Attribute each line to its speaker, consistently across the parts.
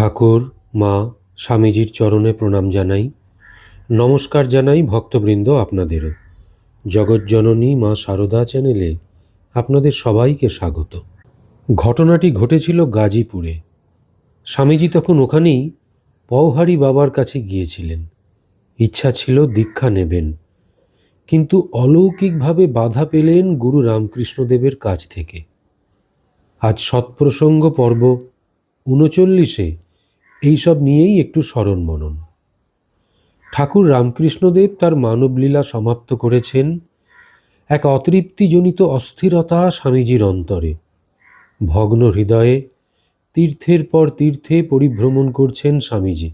Speaker 1: ঠাকুর, মা, স্বামীজির চরণে প্রণাম জানাই। নমস্কার জানাই ভক্তবৃন্দ আপনাদেরও জগৎজননী মা সারদা চ্যানেলে আপনাদের সবাইকে স্বাগত। ঘটনাটি ঘটেছিল গাজীপুরে। স্বামীজি তখন ওখানেই পওহারি বাবার কাছে গিয়েছিলেন। ইচ্ছা ছিল দীক্ষা নেবেন। কিন্তু অলৌকিকভাবে বাধা পেলেন গুরু রামকৃষ্ণদেবের কাছ থেকে। আজ সৎপ্রসঙ্গ পর্ব উনচল্লিশে এইসব নিয়েই একটু স্মরণ মনন। ঠাকুর রামকৃষ্ণদেব তার মানবলীলা সমাপ্ত করেছেন এক অতৃপ্তিজনিত অস্থিরতা স্বামীজির অন্তরে। ভগ্ন হৃদয়ে তীর্থের পর তীর্থে পরিভ্রমণ করছেন স্বামীজি।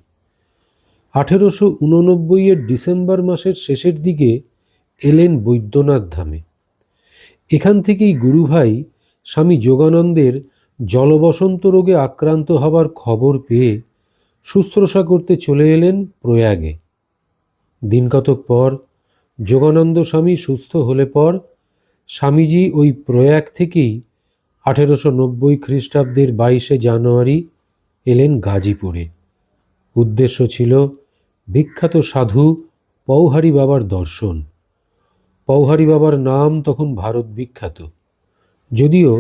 Speaker 1: আঠেরোশো উননব্বইয়ের ডিসেম্বর মাসের শেষের দিকে এলেন বৈদ্যনাথ ধামে। এখান থেকেই গুরুভাই স্বামী যোগানন্দের জলবসন্ত রোগে আক্রান্ত হবার খবর পেয়ে শুশ্রূষা করতে চলে এলেন প্রয়াগে। দিনকতক পর যোগানন্দ স্বামী সুস্থ হলে পর স্বামীজি ওই প্রয়াগ থেকেই আঠেরোশো নব্বই খ্রিস্টাব্দের বাইশে জানুয়ারি এলেন গাজীপুরে। উদ্দেশ্য ছিল বিখ্যাত সাধু পৌহারি বাবার দর্শন। পৌহারি বাবার নাম তখন ভারত বিখ্যাত। যদিও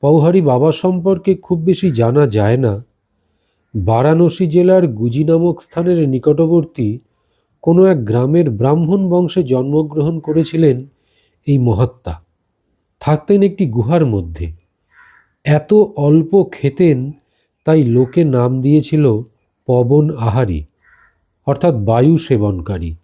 Speaker 1: পৌহারি বাবা সম্পর্কে খুব বেশি জানা যায় না বারাণসী জেলার গুজি নামক স্থানের নিকটবর্তী কোনো এক গ্রামের ব্রাহ্মণ বংশে জন্মগ্রহণ করেছিলেন এই মহাত্মা থাকতেন একটি গুহার মধ্যে। এত অল্প খেতেন, তাই লোকে নাম দিয়েছিল পবন আহারি, অর্থাৎ বায়ু সেবনকারী।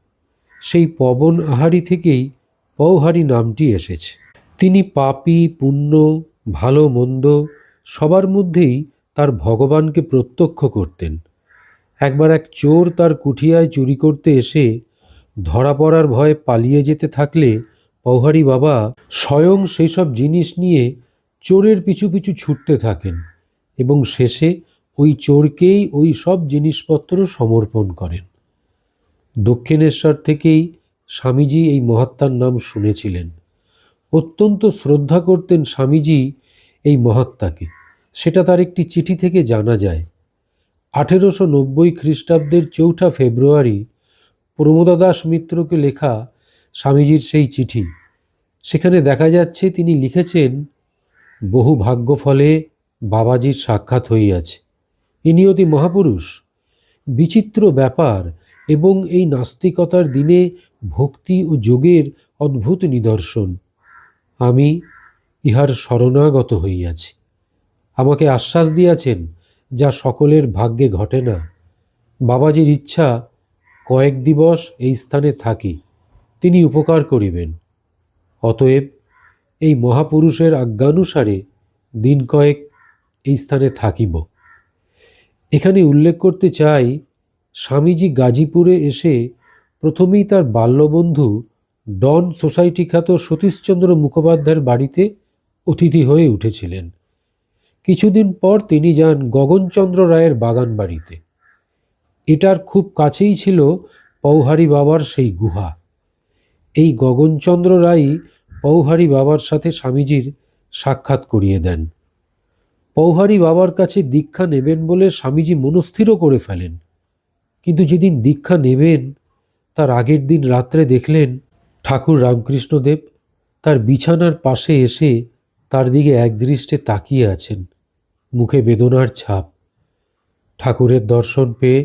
Speaker 1: সেই পবন আহারি থেকেই পৌহারি নামটি এসেছে। তিনি পাপি, পুণ্য, ভালো মন্দ সবার মধ্যেই তার ভগবানকে প্রত্যক্ষ করতেন। একবার এক চোর তার কুঠিয়ায় চুরি করতে এসে ধরা পড়ার ভয়ে পালিয়ে যেতে থাকলে পৌহারি বাবা স্বয়ং সেই সব জিনিস নিয়ে চোরের পিছু পিছু ছুটতে থাকেন এবং শেষে ওই চোরকেই ওই সব জিনিসপত্র সমর্পণ করেন। দক্ষিণেশ্বর থেকেই স্বামীজি এই মহাত্মার নাম শুনেছিলেন। অত্যন্ত শ্রদ্ধা করতেন স্বামীজি এই মহাত্মাকে সেটা তার একটি চিঠি থেকে জানা যায়। আঠেরোশো নব্বই খ্রিস্টাব্দের চৌঠা ফেব্রুয়ারি প্রমোদা দাস মিত্রকে লেখা স্বামীজির সেই চিঠি। সেখানে দেখা যাচ্ছে তিনি লিখেছেন, বহু ভাগ্য ফলে বাবাজির সাক্ষাৎ হইয়াছে। ইনি অতি মহাপুরুষ। বিচিত্র ব্যাপার এবং এই নাস্তিকতার দিনে ভক্তি ও যোগের অদ্ভুত নিদর্শন। আমি ইহার শরণাগত হইয়াছি। আমাকে আশ্বাস দিয়াছেন, যা সকলের ভাগ্যে ঘটে না। বাবাজির ইচ্ছা, কয়েক দিবস এই স্থানে থাকি, তিনি উপকার করিবেন। অতএব, এই মহাপুরুষের আজ্ঞানুসারে দিন কয়েক এই স্থানে থাকিব। এখানে উল্লেখ করতে চাই, স্বামীজি গাজীপুরে এসে প্রথমেই তার বাল্যবন্ধু ডন সোসাইটি খ্যাত সতীশচন্দ্র মুখোপাধ্যায়ের বাড়িতে অতিথি হয়ে উঠেছিলেন। কিছুদিন পর তিনি যান গগনচন্দ্র রায়ের বাগান বাড়িতে এটার খুব কাছেই ছিল পৌহারি বাবার সেই গুহা। এই গগনচন্দ্র রায়ই পৌহারি বাবার সাথে স্বামীজির সাক্ষাৎ করিয়ে দেন। পৌহারি বাবার কাছে দীক্ষা নেবেন বলে স্বামীজি মনস্থিরও করে ফেলেন। কিন্তু যেদিন দীক্ষা নেবেন, তার আগের দিন রাত্রে দেখলেন ঠাকুর রামকৃষ্ণদেব তার বিছানার পাশে এসে তার দিকে একদৃষ্টে তাকিয়ে আছেন, মুখে বেদনার ছাপ। ঠাকুরের দর্শন পেয়ে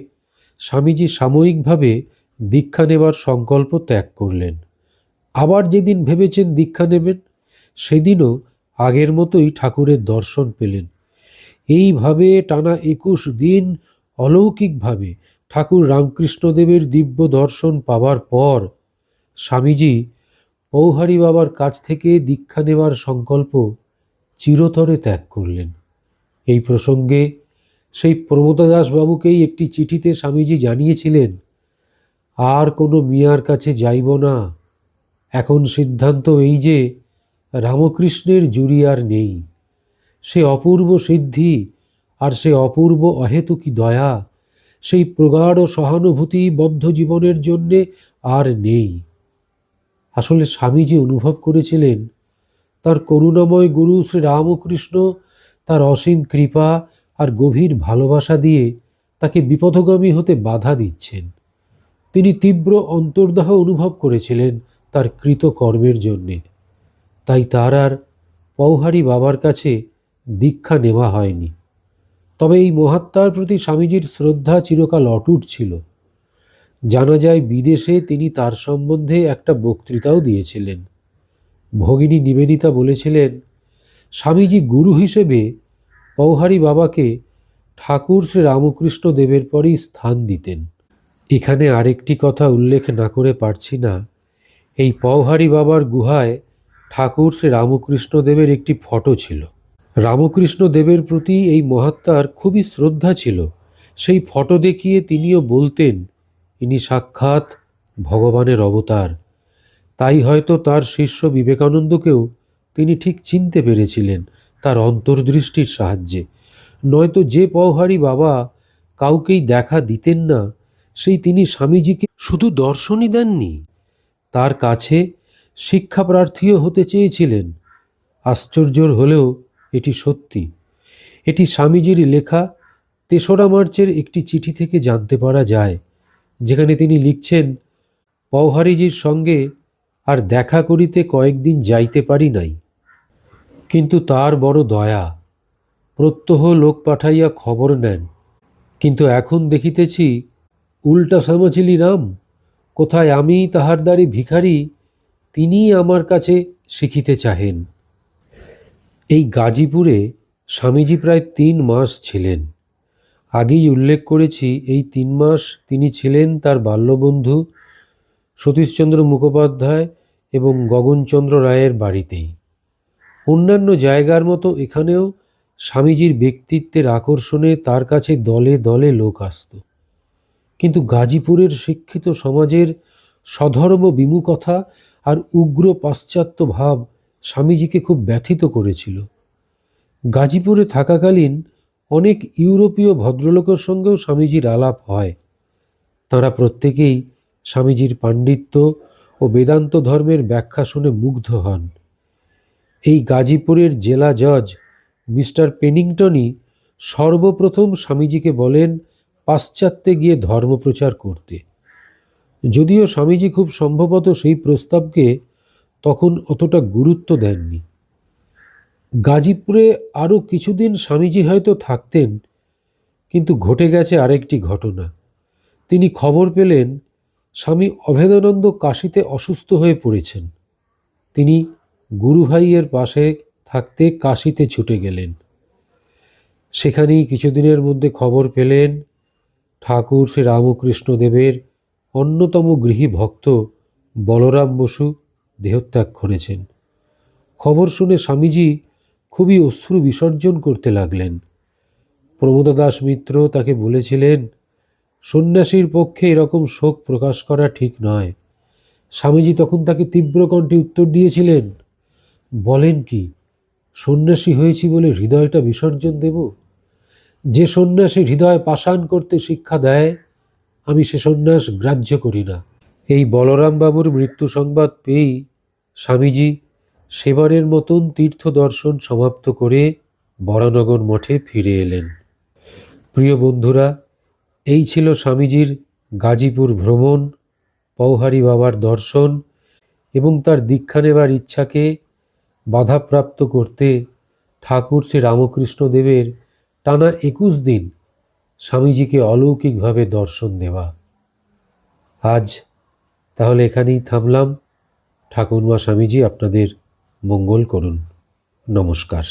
Speaker 1: স্বামীজি সাময়িকভাবে দীক্ষা নেবার সংকল্প ত্যাগ করলেন। আবার যেদিন ভেবেছেন দীক্ষা নেবেন, সেদিনও আগের মতোই ঠাকুরের দর্শন পেলেন। এইভাবে টানা একুশ দিন অলৌকিকভাবে ঠাকুর রামকৃষ্ণদেবের দিব্য দর্শন পাওয়ার পর স্বামীজি পৌহারি বাবার কাছ থেকে দীক্ষা নেওয়ার সংকল্প চিরতরে ত্যাগ করলেন। এই প্রসঙ্গে সেই প্রমোদাদাস বাবুকেই একটি চিঠিতে স্বামীজি জানিয়েছিলেন, আর কোনো মিয়ার কাছে যাইব না। এখন সিদ্ধান্ত এই যে, রামকৃষ্ণের জুড়ি আর নেই। সে অপূর্ব সিদ্ধি আর সে অপূর্ব অহেতুকি দয়া, সেই প্রগাঢ় সহানুভূতি বদ্ধ জীবনের জন্যে আর নেই। আসলে স্বামীজি অনুভব করেছিলেন, তার করুণাময় গুরু শ্রী রামকৃষ্ণ, তার অসীম কৃপা আর গভীর ভালোবাসা দিয়ে তাকে বিপথগামী হতে বাধা দিচ্ছেন। তিনি তীব্র অন্তর্দাহ অনুভব করেছিলেন তার কৃত কর্মের জন্যে। তাই তার আর পৌহারি বাবার কাছে দীক্ষা নেওয়া হয়নি। তবে এই মহাত্মার প্রতি স্বামীজির শ্রদ্ধা চিরকাল অটুট ছিল। জানা যায় বিদেশে তিনি তার সম্বন্ধে একটা বক্তৃতাও দিয়েছিলেন। ভগিনী নিবেদিতা বলেছিলেন, স্বামীজি গুরু হিসেবে পৌহারি বাবাকে ঠাকুর শ্রী রামকৃষ্ণ দেবের পরই স্থান দিতেন। এখানে আরেকটি কথা উল্লেখ না করে পারছি না। এই পৌহারি বাবার গুহায় ঠাকুর শ্রী রামকৃষ্ণ দেবের একটি ফটো ছিল। রামকৃষ্ণ দেবের প্রতি এই মহাত্মার খুবই শ্রদ্ধা ছিল। সেই ফটো দেখিয়ে তিনিও বলতেন ইনি সাক্ষাৎ ভগবানের অবতার। তাই হয়তো তার শিষ্য বিবেকানন্দকেও তিনি ঠিক চিনতে পেরেছিলেন তার অন্তর্দৃষ্টির সাহায্যে। নয়তো যে পওহারি বাবা কাউকেই দেখা দিতেন না, সেই তিনি স্বামীজিকে শুধু দর্শনই দেননি, তার কাছে শিক্ষা প্রার্থীও হতে চেয়েছিলেন। আশ্চর্যর হলেও এটি সত্যি। এটি স্বামীজির লেখা তেসরা মার্চের একটি চিঠি থেকে জানতে পারা যায়। যেখানে তিনি লিখছেন, পওহারিজির সঙ্গে আর দেখা করিতে কয়েকদিন যাইতে পারি নাই। কিন্তু তার বড় দয়া, প্রত্যহ লোক পাঠাইয়া খবর নেন। কিন্তু এখন দেখিতেছি, উল্টা সামাচিলি রাম, কোথায় আমি তাহার দ্বারে ভিখারি, তিনি আমার কাছে শিখিতে চাহেন। এই গাজীপুরে স্বামীজি প্রায় তিন মাস ছিলেন। আগেই উল্লেখ করেছি, এই তিন মাস তিনি ছিলেন তার বাল্যবন্ধু সতীশচন্দ্র মুখোপাধ্যায় এবং গগনচন্দ্র রায়ের বাড়িতেই। অন্যান্য জায়গার মতো এখানেও স্বামীজির ব্যক্তিত্বের আকর্ষণে তার কাছে দলে দলে লোক আসত। কিন্তু গাজীপুরের শিক্ষিত সমাজের সধর্ম বিমুখতা আর উগ্র পাশ্চাত্য ভাব স্বামীজিকে খুব ব্যথিত করেছিল। গাজীপুরে থাকাকালীন অনেক ইউরোপীয় ভদ্রলোকের সঙ্গেও স্বামীজির আলাপ হয়। তাঁরা প্রত্যেকেই স্বামীজির পাণ্ডিত্য ও বেদান্ত ধর্মের ব্যাখ্যা শুনে মুগ্ধ হন। এই গাজীপুরের জেলা জজ মিস্টার পেনিংটনই সর্বপ্রথম স্বামীজিকে বলেন, পাশ্চাত্যে গিয়ে ধর্মপ্রচার করতে। যদিও স্বামীজি খুব সম্ভবত সেই প্রস্তাবকে তখন অতটা গুরুত্ব দেননি। গাজীপুরে আরও কিছুদিন স্বামীজি হয়তো থাকতেন, কিন্তু ঘটে গেছে আরেকটি ঘটনা। তিনি খবর পেলেন, স্বামী অভেদানন্দ কাশিতে অসুস্থ হয়ে পড়েছেন। তিনি গুরুভাইয়ের পাশে থাকতে কাশিতে ছুটে গেলেন। সেখানেই কিছুদিনের মধ্যে খবর পেলেন, ঠাকুর শ্রী রামকৃষ্ণ দেবের অন্যতম গৃহী ভক্ত বলরাম বসু দেহত্যাগ করেছেন। খবর শুনে স্বামীজি খুবই অশ্রু বিসর্জন করতে লাগলেন। প্রমোদ দাস মিত্র তাকে বলেছিলেন, সন্ন্যাসীর পক্ষে এরকম শোক প্রকাশ করা ঠিক নয়। স্বামীজি তখন তাকে তীব্র কণ্ঠে উত্তর দিয়েছিলেন, বলেন কি, সন্ন্যাসী হয়েছি বলে হৃদয়টা বিসর্জন দেব? যে সন্ন্যাসী হৃদয় পাষাণ করতে শিক্ষা দেয়, আমি সে সন্ন্যাস গ্রাহ্য করি না। এই বলরামবাবুর মৃত্যু সংবাদ পেয়েই স্বামীজি সেবারের মতন তীর্থ দর্শন সমাপ্ত করে বরানগর মঠে ফিরে এলেন। প্রিয় বন্ধুরা, এই ছিল স্বামীজির গাজীপুর ভ্রমণ, পৌহারি বাবার দর্শন এবং তার দীক্ষা নেবার ইচ্ছাকে বাধাপ্রাপ্ত করতে ঠাকুর শ্রী রামকৃষ্ণ দেবের টানা একুশ দিন স্বামীজিকে অলৌকিকভাবে দর্শন দেওয়া। আজ তাহলে এখানেই থামলাম। ঠাকুরমা স্বামীজি আপনাদের মঙ্গল করুন। নমস্কার।